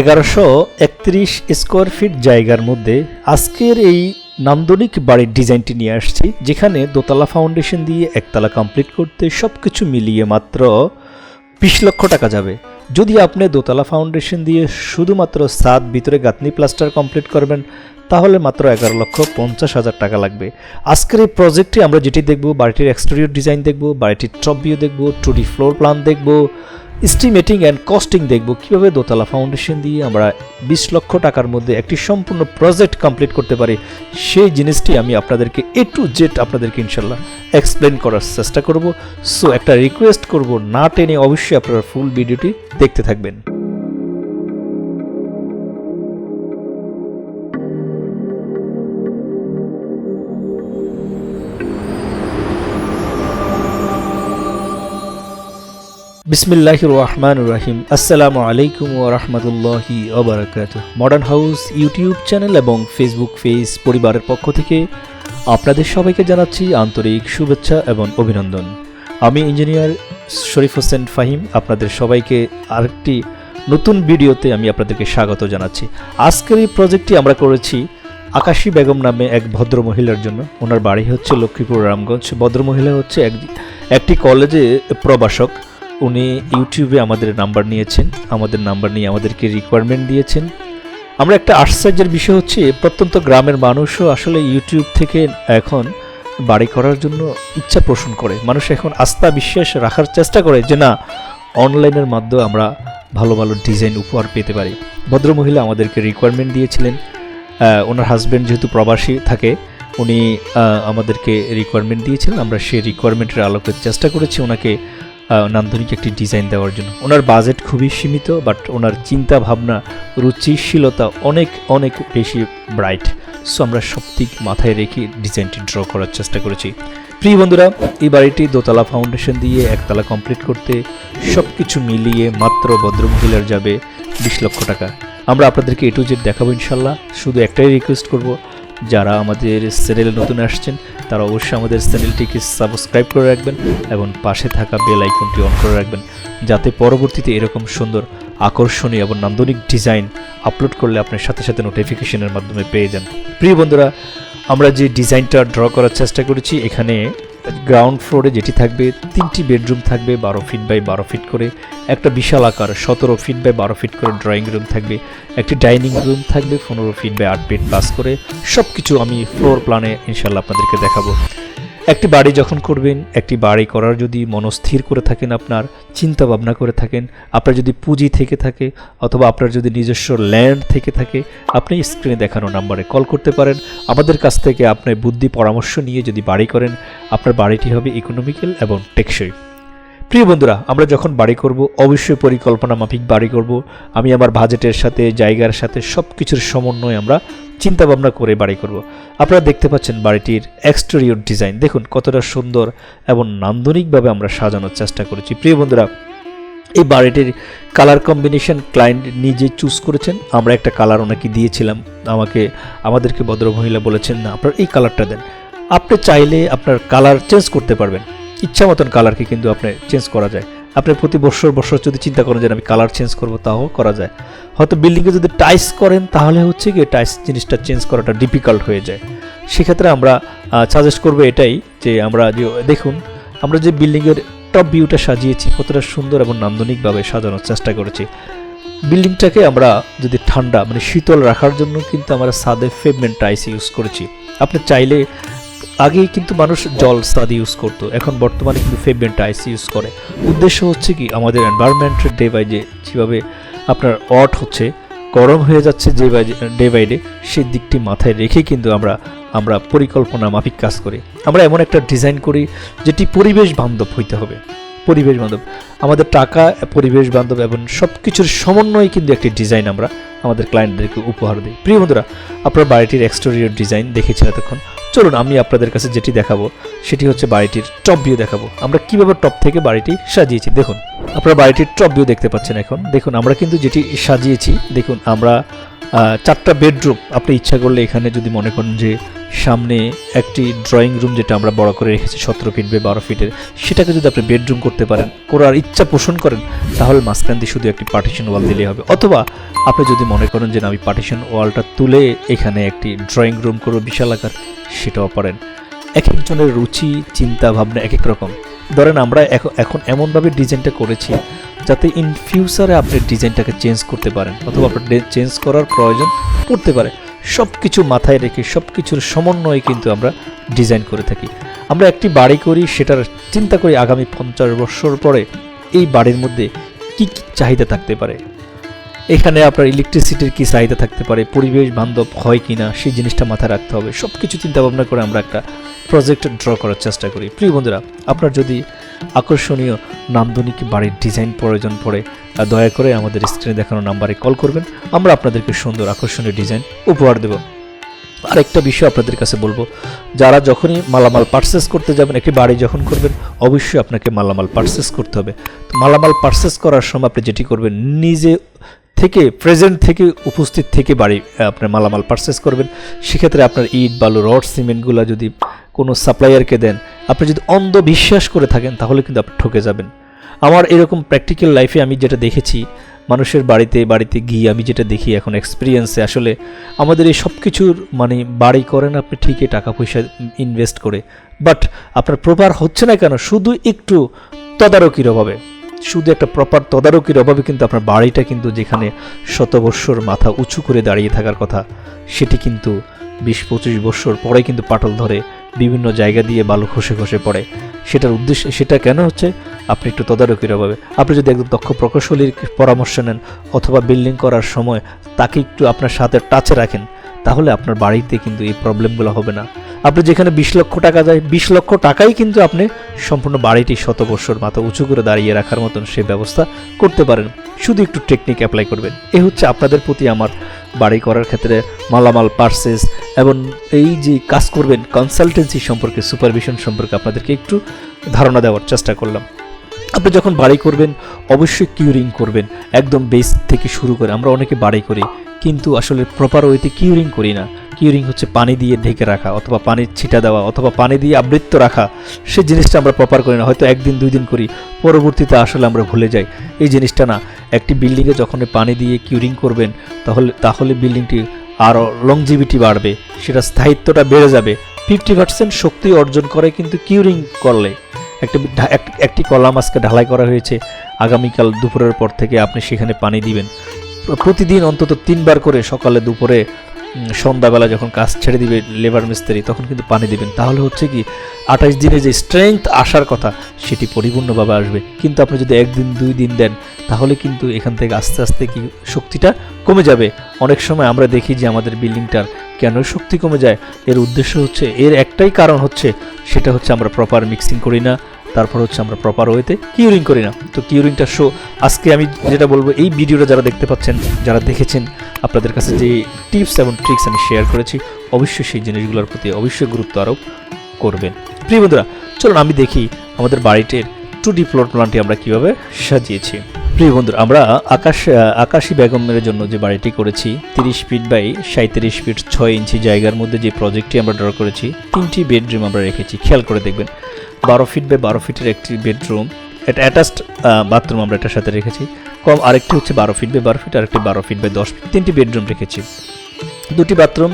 এগারোশো একত্রিশ square feet জায়গার মধ্যে আজকের এই নান্দনিক বাড়ির ডিজাইনটি নিয়ে আসছি, যেখানে দোতলা ফাউন্ডেশন দিয়ে একতলা কমপ্লিট করতে সব কিছু মিলিয়ে মাত্র বিশ লক্ষ টাকা যাবে। যদি আপনি দোতলা ফাউন্ডেশন দিয়ে শুধুমাত্র সাত ভিতরে গাঁথনি প্লাস্টার কমপ্লিট করবেন, তাহলে মাত্র এগারো লক্ষ পঞ্চাশ হাজার টাকা লাগবে। আজকের এই প্রজেক্টে আমরা যেটি দেখব, বাড়িটির এক্সটেরিয়র ডিজাইন দেখব, বাড়িটির টপ ভিউ দেখব টু ডি ফ্লোর প্ল্যান দেখব স্টিমেটিং অ্যান্ড কস্টিং দেখব। কীভাবে দোতলা ফাউন্ডেশন দিয়ে আমরা বিশ লক্ষ টাকার মধ্যে একটি সম্পূর্ণ প্রজেক্ট কমপ্লিট করতে পারি, সেই জিনিসটি আমি আপনাদেরকে এ টু জেড আপনাদেরকে ইনশাল্লাহ এক্সপ্লেন করার চেষ্টা করব। সো একটা রিকোয়েস্ট করব, না টেনে অবশ্যই আপনারা ফুল ভিডিওটি দেখতে থাকবেন। বিসমিল্লাহ রহমান রাহিম। আসসালামু আলাইকুম ও রহমতুল্লাহি ওবরাকাত মডার্ন হাউস ইউটিউব চ্যানেল এবং ফেসবুক পেজ পরিবারের পক্ষ থেকে আপনাদের সবাইকে জানাচ্ছি আন্তরিক শুভেচ্ছা এবং অভিনন্দন। আমি ইঞ্জিনিয়ার শরীফ হোসেন ফাহিম, আপনাদের সবাইকে আরেকটি নতুন ভিডিওতে আমি আপনাদেরকে স্বাগত জানাচ্ছি। আজকের এই প্রজেক্টটি আমরা করেছি আকাশী বেগম নামে এক ভদ্র মহিলার জন্য। ওনার বাড়ি হচ্ছে লক্ষ্মীপুর রামগঞ্জ। ভদ্রমহিলা হচ্ছে এক একটি কলেজে প্রবাসক। উনি ইউটিউবে আমাদের নাম্বার নিয়েছেন, আমাদের নাম্বার নিয়ে আমাদেরকে রিকোয়ারমেন্ট দিয়েছেন। আমরা একটা আশ্চর্যের বিষয় হচ্ছে, প্রত্যন্ত গ্রামের মানুষও আসলে ইউটিউব থেকে এখন বাড়ি করার জন্য ইচ্ছা পোষণ করে। মানুষ এখন আস্থা বিশ্বাস রাখার চেষ্টা করে যে না, অনলাইনের মাধ্যমে আমরা ভালো ভালো ডিজাইন উপহার পেতে পারি। ভদ্রমহিলা আমাদেরকে রিকোয়ারমেন্ট দিয়েছিলেন। ওনার হাজব্যান্ড যেহেতু প্রবাসী থাকে, উনি আমাদেরকে রিকোয়ারমেন্ট দিয়েছিলেন। আমরা সেই রিকোয়ারমেন্টের আলোকে চেষ্টা করেছি ওনাকে নান্দনিক একটি ডিজাইন দেওয়ার জন্য। ওনার বাজেট খুবই সীমিত বাট ওনার চিন্তা ভাবনা রুচিশীলতা অনেক অনেক বেশি ব্রাইট সো আমরা সব দিক মাথায় রেখে ডিজাইনটি ড্র করার চেষ্টা করেছি। প্রিয় বন্ধুরা, এই বাড়িটি দোতলা ফাউন্ডেশন দিয়ে একতলা কমপ্লিট করতে সব কিছু মিলিয়ে মাত্র ভদ্রমহিলার যাবে বিশ লক্ষ টাকা। আমরা আপনাদেরকে এ টু জেড দেখাবো ইনশাল্লাহ। শুধু একটাই রিকোয়েস্ট করব, যারা আমাদের চ্যানেলে নতুন আসছেন তারা অবশ্যই আমাদের চ্যানেলটিকে সাবস্ক্রাইব করে রাখবেন এবং পাশে থাকা বেল আইকনটি অন করে রাখবেন, যাতে পরবর্তীতে এরকম সুন্দর, আকর্ষণীয় এবং নান্দনিক ডিজাইন আপলোড করলে আপনার সাথে সাথে নোটিফিকেশনের মাধ্যমে পেয়ে যান। প্রিয় বন্ধুরা, আমরা যে ডিজাইনটা ড্র করার চেষ্টা করেছি, এখানে গ্রাউন্ড ফ্লোরে যেটি থাকবে, তিনটি বেডরুম থাকবে, বারো ফিট বাই বারো ফিট করে। একটা বিশাল আকার, সতেরো ফিট বাই বারো ফিট করে ড্রয়িং রুম থাকবে। একটি ডাইনিং রুম থাকবে, পনেরো ফিট বাই আট ফিট পাস করে। সব কিছু আমি ফ্লোর প্ল্যানে ইনশাল্লাহ আপনাদেরকে দেখাবো। একটি বাড়ি যখন করবেন, একটি বাড়ি করার যদি মনস্থির করে থাকেন আপনার চিন্তা ভাবনা করে থাকেন, আপনার যদি পুঁজি থেকে থাকে অথবা আপনার যদি নিজস্ব ল্যান্ড থেকে থাকে, আপনি স্ক্রিনে দেখানো নাম্বারে কল করতে পারেন। আমাদের কাছ থেকে আপনার বুদ্ধি পরামর্শ নিয়ে যদি বাড়ি করেন, আপনার বাড়িটি হবে ইকোনমিক্যাল এবং টেকসই। প্রিয় বন্ধুরা, আমরা যখন বাড়ি করব, অবশ্যই পরিকল্পনা মাফিক বাড়ি করব। আমি আমার বাজেটের সাথে, জায়গার সাথে সব কিছুর সমন্বয় আমরা চিন্তা ভাবনা করে বাড়ি করব। আপনারা দেখতে পাচ্ছেন বাড়িটির এক্সটেরিয়র ডিজাইন দেখুন, কতটা সুন্দর এবং নান্দনিকভাবে আমরা সাজানোর চেষ্টা করেছি। প্রিয় বন্ধুরা, এই বাড়িটির কালার কম্বিনেশন ক্লায়েন্ট নিজে চুজ করেছেন। আমরা একটা কালার ওনাকে দিয়েছিলাম। আমাকে, আমাদেরকে ভদ্রমহিলা বলেছেন, না, আপনার এই কালারটা দেন। আপনি চাইলে আপনার কালার চেঞ্জ করতে পারবেন। ইচ্ছা মতন কালারকে কিন্তু আপনি চেঞ্জ করা যায়। আপনি প্রতি বছর বছর যদি চিন্তা করেন যে আমি কালার চেঞ্জ করব, তাও করা যায়। হয়তো বিল্ডিংয়ে যদি টাইস করেন, তাহলে হচ্ছে কি টাইস জিনিসটা চেঞ্জ করাটা ডিফিকাল্ট হয়ে যায়। সেক্ষেত্রে আমরা সাজেস্ট করব এটাই যে আমরা যে, দেখুন, আমরা যে বিল্ডিংয়ের টপ ভিউটা সাজিয়েছি, কতটা সুন্দর এবং নান্দনিকভাবে সাজানোর চেষ্টা করেছি। বিল্ডিংটাকে আমরা যদি ঠান্ডা মানে শীতল রাখার জন্য কিন্তু আমরা সাদে ফেভমেন্ট টাইস ইউজ করেছি। আপনি চাইলে আগেই কিন্তু মানুষ জল সাদ ইউজ করতো। এখন বর্তমানে কিন্তু ফেভমেন্ট টাইস ইউজ করে। উদ্দেশ্য হচ্ছে কি, আমাদের এনভায়রনমেন্টের ডে বাই ডে যেভাবে আপনার অট হচ্ছে, গরম হয়ে যাচ্ছে যে বাই ডে বাই ডে সেই দিকটি মাথায় রেখে কিন্তু আমরা আমরা পরিকল্পনা মাফিক কাজ করি। আমরা এমন একটা ডিজাইন করি যেটি পরিবেশ বান্ধব হইতে হবে। পরিবেশ বান্ধব। আমাদের টাকা, পরিবেশ বান্ধব এবং সব কিছুর সমন্বয়ে কিন্তু একটি ডিজাইন আমরা আমাদের ক্লায়েন্টদেরকে উপহার দিই। প্রিয় বন্ধুরা, আপনার বাড়িটির এক্সটেরিয়র ডিজাইন দেখেছেন এতক্ষণ। চলুন, আমি আপনাদের কাছে যেটি দেখাবো, সেটি হচ্ছে বাড়িটির টপ ভিউ দেখাবো। আমরা কীভাবে টপ থেকে বাড়িটি সাজিয়েছি, দেখুন। আপনারা বাড়িটির টপ ভিউ দেখতে পাচ্ছেন এখন। দেখুন, আমরা কিন্তু যেটি সাজিয়েছি, দেখুন, আমরা চারটা বেডরুম আপনি ইচ্ছা করলে এখানে যদি মনে করেন যে সামনে একটি ড্রয়িং রুম যেটা আমরা বড় করে রেখেছি সতেরো ফিট বা বারো ফিটের সেটাকে যদি আপনি বেডরুম করতে পারেন করার ইচ্ছা পোষণ করেন তাহলে মাঝখান দিয়ে শুধু একটি পার্টিশন ওয়াল দিলেই হবে। অথবা আপনি যদি মনে করেন যে না, আমি পার্টিশন ওয়ালটা তুলে এখানে একটি ড্রয়িং রুম করব বিশাল আকার সেটাও পারেন। এক একজনের রুচি চিন্তা ভাবনা এক এক রকম। ধরেন আমরা এখন এখন এমনভাবে ডিজাইনটা করেছি যাতে ইন ফিউচারে আপনি ডিজাইনটাকে চেঞ্জ করতে পারেন অথবা আপনার চেঞ্জ করার প্রয়োজন পড়তে পারে। সব কিছু মাথায় রেখে সব কিছুর সমন্বয়ে কিন্তু আমরা ডিজাইন করে থাকি। আমরা একটি বাড়ি করি, সেটার চিন্তা করি আগামী পঞ্চাশ বছর পরে এই বাড়ির মধ্যে কী কী চাহিদা থাকতে পারে। এখানে আপনার ইলেকট্রিসিটির কী চাহিদা থাকতে পারে, পরিবেশ বান্ধব হয় কি না সেই জিনিসটা মাথায় রাখতে হবে। সব কিছু চিন্তা ভাবনা করে আমরা একটা প্রজেক্ট ড্র করার চেষ্টা করি। প্রিয় বন্ধুরা, আপনার যদি আকর্ষণীয় নান্দনিক বাড়ির ডিজাইন প্রয়োজন পড়ে। দয়া করে আমাদের স্ক্রিনে দেখানো নাম্বারে কল করবেন। আমরা আপনাদেরকে সুন্দর আকর্ষণীয় ডিজাইন উপহার দেব। আরেকটা বিষয় আপনাদের কাছে বলব। যারা যখনই মালামাল পারচেস করতে যাবেন, একটি বাড়ি যখন করবেন, অবশ্যই আপনাকে মালামাল পারচেস করতে হবে। তো মালামাল পারচেস করার সময় আপনি যেটি করবেন, নিজে থেকে প্রেজেন্ট থেকে উপস্থিত থেকে বাড়ি আপনার মালামাল পারচেস করবেন। সেক্ষেত্রে আপনার ইট, বালু, রড, সিমেন্টগুলো যদি কোনো সাপ্লায়ারকে দেন। আপনি যদি অন্ধ বিশ্বাস করে থাকেন, তাহলে কিন্তু আপনি ঠকে যাবেন। আমার এরকম প্র্যাকটিক্যাল লাইফে আমি যেটা দেখেছি, মানুষের বাড়িতে বাড়িতে গিয়ে আমি যেটা দেখি এখন এক্সপিরিয়েন্সে আসলে আমাদের এই সব কিছুর মানে বাড়ি করেন আপনি ঠিকই টাকা পয়সা ইনভেস্ট করে। বাট আপনার প্রপার হচ্ছে না কেন? শুধু একটু তদারকির অভাবে। শুধু একটা প্রপার তদারকির অভাবে কিন্তু আপনার বাড়িটা কিন্তু যেখানে শতবর্ষর মাথা উঁচু করে দাঁড়িয়ে থাকার কথা, সেটি কিন্তু বিশ পঁচিশ বছর পরে কিন্তু পাটল ধরে বিভিন্ন জায়গা দিয়ে বালু খসে খসে পড়ে। সেটার উদ্দেশ্য, সেটা কেন হচ্ছে? আপনি একটু তদারকির অভাবে। আপনি যদি একদম দক্ষ প্রকৌশলীর পরামর্শ নেন অথবা বিল্ডিং করার সময় তাকে একটু আপনার সাথে টাচে রাখেন, তাহলে আপনার বাড়িতে কিন্তু এই প্রবলেমগুলো হবে না। আপনি যেখানে বিশ লক্ষ টাকা যায়, বিশ লক্ষ টাকাই কিন্তু আপনি সম্পূর্ণ বাড়িটি শত বছর মাথা উঁচু করে দাঁড়িয়ে রাখার মতন সে ব্যবস্থা করতে পারেন। শুধু একটু টেকনিক অ্যাপ্লাই করবেন। এ হচ্ছে আপনাদের প্রতি আমার বাড়ি করার ক্ষেত্রে মালামাল পার্সেস এবং এই যে কাজ করবেন কনসালটেন্সি সম্পর্কে সুপারভিশন সম্পর্কে আপনাদেরকে একটু ধারণা দেওয়ার চেষ্টা করলাম। আপনি যখন বাড়ি করবেন, অবশ্যই কিউরিং করবেন, একদম বেস থেকে শুরু করে, আমরা অনেকে বাড়ি করি, কিন্তু আসলে প্রপার ওয়েতে কিউরিং করি না। কিউরিং হচ্ছে পানি দিয়ে ঢেকে রাখা অথবা পানির ছিটা দেওয়া অথবা পানি দিয়ে আবৃত্ত রাখা, সে জিনিসটা আমরা প্রপার করি না, হয়তো একদিন দুই দিন করি, পরবর্তীতে আসলে আমরা ভুলে যাই। এই জিনিসটা না, একটি বিল্ডিংয়ে যখন পানি দিয়ে কিউরিং করবেন, তাহলে তাহলে বিল্ডিংটি আরও লংজিভিটি বাড়বে, সেটা স্থায়িত্বটা বেড়ে যাবে। ফিফটি পার্সেন্ট শক্তি অর্জন করে কিন্তু কিউরিং করলে। একটা একটি কলাম আজকে ঢালাই করা হয়েছে, আগামীকাল দুপুরের পর থেকে আপনি সেখানে পানি দিবেন। প্রতিদিন অন্তত তিনবার করে সকালে দুপুরে সন্ধ্যাবেলা যখন কাজ ছেড়ে দিবে লেবার মিস্ত্রি, তখন কিন্তু পানি দিবেন। তাহলে হচ্ছে কি, আঠাশ দিনে যে স্ট্রেংথ আসার কথা, সেটি পরিপূর্ণভাবে আসবে। কিন্তু আপনি যদি একদিন, দুই দিন দেন, তাহলে কিন্তু এখান থেকে আস্তে আস্তে কি শক্তিটা কমে যাবে। অনেক সময় আমরা দেখি যে আমাদের বিল্ডিংটার কেন শক্তি কমে যায়? এর উদ্দেশ্য হচ্ছে, এর একটাই কারণ হচ্ছে, সেটা হচ্ছে আমরা প্রপার মিক্সিং করি না। তারপর হচ্ছে আমরা প্রপার ওয়েতে কিউরিং করি না। তো কিউরিংটা শো আজকে আমি যেটা বলব, এই ভিডিওটা যারা দেখতে পাচ্ছেন, যারা দেখেছেন আপনাদের কাছে যে টিপস এবং ট্রিক্স আমি শেয়ার করেছি, অবশ্যই সেই জিনিসগুলোর প্রতি অবশ্যই গুরুত্ব আরোপ করবেন। প্রিয় বন্ধুরা, চলুন আমি দেখি আমাদের বাড়িটির টু ডি ফ্লোর প্ল্যানটি আমরা কীভাবে সাজিয়েছি। প্রিয় বন্ধুরা, আমরা আকাশ আকাশী বেগমের জন্য যে বাড়িটি করেছি, তিরিশ ফিট বাই সাঁত্রিশ ফিট ছয় ইঞ্চি জায়গার মধ্যে যে প্রজেক্টটি আমরা ড্র করেছি, তিনটি বেডরুম আমরা রেখেছি। খেয়াল করে দেখবেন, বারো ফিট বাই বারো ফিটের একটি বেডরুম এটা অ্যাটাচড বাথরুম আমরা এটার সাথে রেখেছি। কম আরেকটি হচ্ছে বারো ফিট বাই বারো ফিট আরেকটি বারো ফিট বাই দশ ফিট তিনটি বেডরুম রেখেছি। দুটি বাথরুম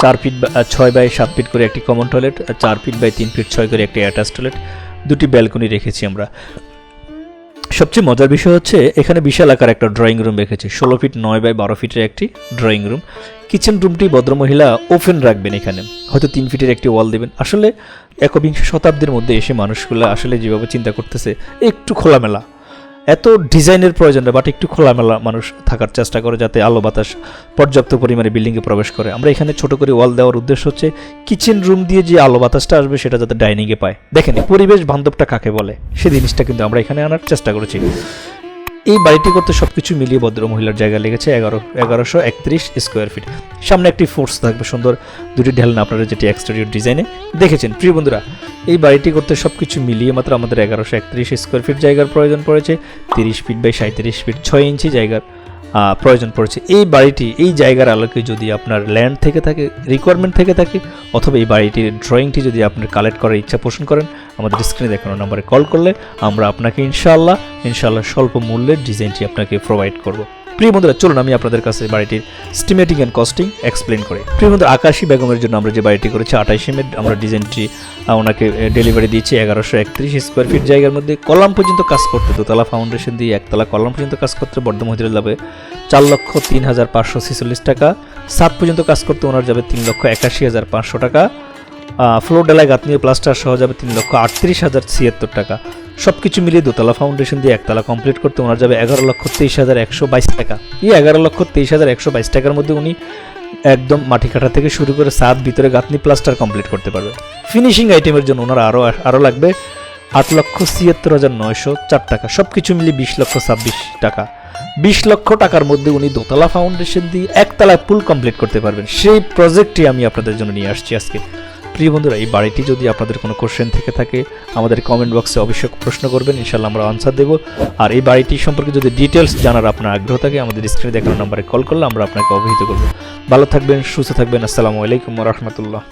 চার ফিট ছয় বাই সাত ফিট করে একটি কমন টয়লেট চার ফিট বাই তিন ফিট ছয় করে একটি অ্যাটাচ টয়লেট দুটি ব্যালকনি রেখেছি আমরা। সবচেয়ে মজার বিষয় হচ্ছে, এখানে বিশাল আকার একটা ড্রয়িং রুম রেখেছে। ষোলো ফিট নয় বাই বারো ফিটের একটি ড্রয়িং রুম কিচেন রুমটি ভদ্রমহিলা ওপেন রাখবেন এখানে। হয়তো তিন ফিটের একটি ওয়াল দেবেন। আসলে একবিংশ শতাব্দীর মধ্যে এসে মানুষগুলো আসলে যেভাবে চিন্তা করতেছে, একটু খোলামেলা। এত ডিজাইনের প্রয়োজন বাট একটু খোলামেলা মানুষ থাকার চেষ্টা করে যাতে আলো বাতাস পর্যাপ্ত পরিমাণে বিল্ডিংয়ে প্রবেশ করে। আমরা এখানে ছোট করে ওয়াল দেওয়ার উদ্দেশ্য হচ্ছে কিচেন রুম দিয়ে যে আলো বাতাসটা আসবে সেটা যাতে ডাইনিংয়ে পায়। দেখেন পরিবেশ বান্ধবটা কাকে বলে? সে জিনিসটা কিন্তু আমরা এখানে আনার চেষ্টা করেছি। এই বাড়িটি করতে সব কিছু মিলিয়ে ভদ্র মহিলার জায়গা লেগেছে এগারো, এগারোশো একত্রিশ স্কোয়ার ফিট সামনে একটি ফোর্স থাকবে সুন্দর, দুটি ঢেলনা আপনারা যেটি এক্সটেরিয়র ডিজাইনে দেখেছেন। প্রিয় বন্ধুরা, এই বাড়িটি করতে সব কিছু মিলিয়ে মাত্র আমাদের এগারোশো একত্রিশ স্কোয়ার ফিট জায়গার প্রয়োজন পড়েছে। তিরিশ ফিট বাই সাঁত্রিশ ফিট ছয় ইঞ্চি জায়গার। প্রয়োজন পড়েছে। এই বাড়িটি, এই জায়গার আলোকে যদি আপনার ল্যান্ড থেকে থাকে রিকোয়ারমেন্ট থেকে থাকে, অথবা এই বাড়িটির ড্রয়িংটি যদি আপনি কালেক্ট করার ইচ্ছা পোষণ করেন, আমাদের স্ক্রিনে দেখানো নম্বরে কল করলে আমরা আপনাকে ইনশাআল্লাহ ইনশাআল্লাহ স্বল্প মূল্যের ডিজাইনটি আপনাকে প্রোভাইড করব। প্রিয় বন্ধুরা, চলুন আমি আপনাদের কাছে বাড়িটির স্টিমেটিং অ্যান্ড কস্টিং এক্সপ্লেন করি। প্রিয় বন্ধুরা, আকাশী বেগমের জন্য আমরা যে বাড়িটি করেছি আঠাইশ এম আমরা ডিজাইনটি ওনাকে ডেলিভারি দিয়েছি এগারোশো একত্রিশ স্কোয়ার ফিট জায়গার মধ্যে। কলাম পর্যন্ত কাজ করতে, দোতলা ফাউন্ডেশন দিয়ে একতলা কলাম পর্যন্ত কাজ করতে বর্ধমহিদুল যাবে চার লক্ষ তিন হাজার পাঁচশো ছেচল্লিশ টাকা। সাত পর্যন্ত কাজ করতে ওনার যাবে তিন লক্ষ একাশি হাজার পাঁচশো টাকা। ফ্লোর ডালায় গাঁথনি প্লাস্টার সহ যাবে তিন লক্ষ আটত্রিশ হাজার ছিয়াত্তর টাকা। সব কিছু মিলিয়ে দোতলা ফাউন্ডেশন দিয়ে একতলা কমপ্লিট করতে ওনার যাবে এগারো লক্ষ তেইশ হাজার একশো বাইশ টাকা। এই এগারো লক্ষ তেইশ হাজার একশো বাইশ টাকার মধ্যে উনি একদম মাটি কাটা থেকে শুরু করে সাত ভিতরে গাঁথনি প্লাস্টার কমপ্লিট করতে পারবে। ফিনিশিং আইটেমের জন্য ওনার আরও আরও লাগবে আট লক্ষ ছিয়াত্তর হাজার নয়শো চার টাকা। সব কিছু মিলিয়ে বিশ লক্ষ ছাব্বিশ টাকা। বিশ লক্ষ টাকার মধ্যে উনি দোতলা ফাউন্ডেশন দিয়ে একতলা পুল কমপ্লিট করতে পারবেন। সেই প্রজেক্টটি আমি আপনাদের জন্য নিয়ে আসছি আজকে। প্রিয় বন্ধুরা, এই বাড়িটি যদি আপনাদের কোনো কোশ্চেন থেকে থাকে, আমাদের কমেন্ট বক্সে অবশ্যই প্রশ্ন করবেন ইনশাল্লাহ আমরা আনসার দেবো। আর এই বাড়িটি সম্পর্কে যদি ডিটেলস জানার আপনার আগ্রহ থাকে, আমাদের স্ক্রিনে দেখানো নাম্বারে কল করলে আমরা আপনাকে অবহিত করব। ভালো থাকবেন, সুস্থ থাকবেন, আসসালামু আলাইকুম রহমতুল্লাহ।